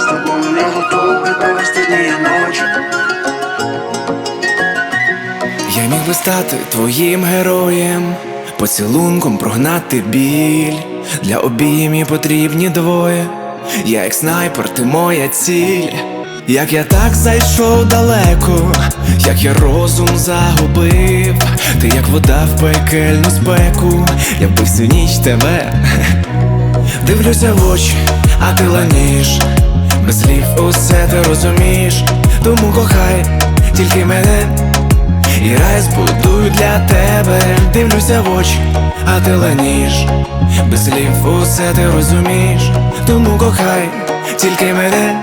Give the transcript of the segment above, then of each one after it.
З тобою я готовий провести дні ночі. Я міг би стати твоїм героєм, поцілунком прогнати біль. Для обіймів потрібні двоє. Я як снайпер, ти моя ціль. Як я так зайшов далеко, як я розум загубив, ти як вода в пекельну спеку, я вбив всю ніч тебе. Дивлюся в очі, а ти ланіш. Без слів усе ти розумієш, тому кохай тільки мене. І рай збудую для тебе, дивлюся в очі, а ти ланіш. Без слів усе ти розумієш, тому кохай тільки мене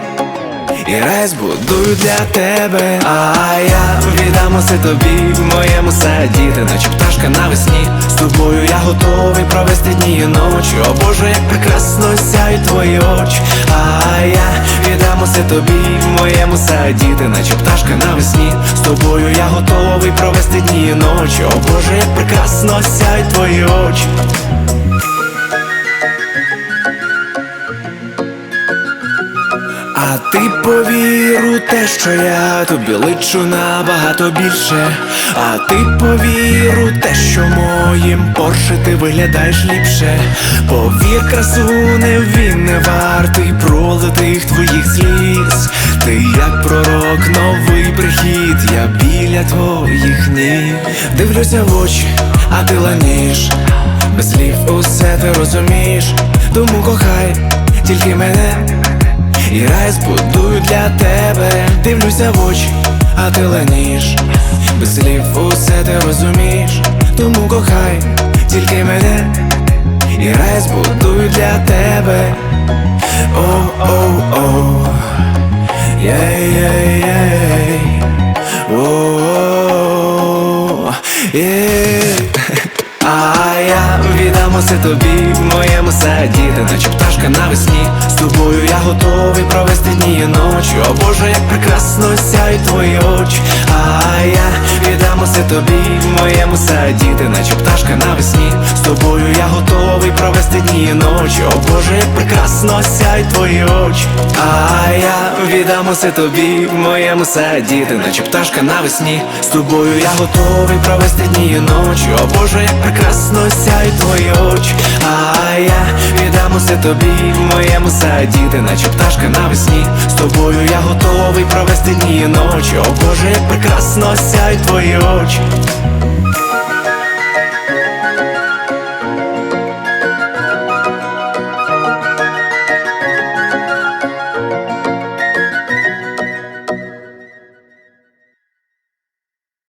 і рай збудую для тебе, а я віддам усе тобі в моєму саді, ти наче пташка навесні. З тобою я готовий провести дні і ночі. О Боже, як прекрасно сяють твої очі, а я віддам усе тобі в моєму саді, ти наче пташка навесні. З тобою я готовий провести дні і ночі. О Боже, як прекрасно сяють твої очі. А ти повір у те, що я тобі личу набагато більше. А ти повір те, що моїм Порше ти виглядаєш ліпше. Повір, красуне, він не вартий пролитих твоїх сліз. Ти як пророк, новий прихід, я біля твоїх ніг. Дивлюся в очі, а ти ланіш. Без слів усе ти розумієш, тому кохай тільки мене. І рай збудую для тебе, дивлюся в очі, а ти ланіш Без слів усе ти розумієш, тому кохай тільки мене, і рай збудую для тебе. О-о-о. Єй-єй-єй О-о-о. Єй а я віддам усе тобі в моєму саді, ти наче пташка навесні. З тобою я готовий провести дні і ночі. О Боже, як прекрасно сяють твої очі. А я віддам тобі в моєму саді, ти наче пташка навесні. З тобою я готовий провести дні і ночі. О Боже, як прекрасно сяють твої очі. А я віддам усе тобі моєму саді, ти наче пташка навесні. З тобою я готовий провести дні і ночі. О Боже, як прекрасно сяють твої очі. А я віддам усе тобі в моєму саді, ти наче пташка навесні. З тобою я готовий провести дні і ночі. О Боже, як прекрасно сяють твої очі.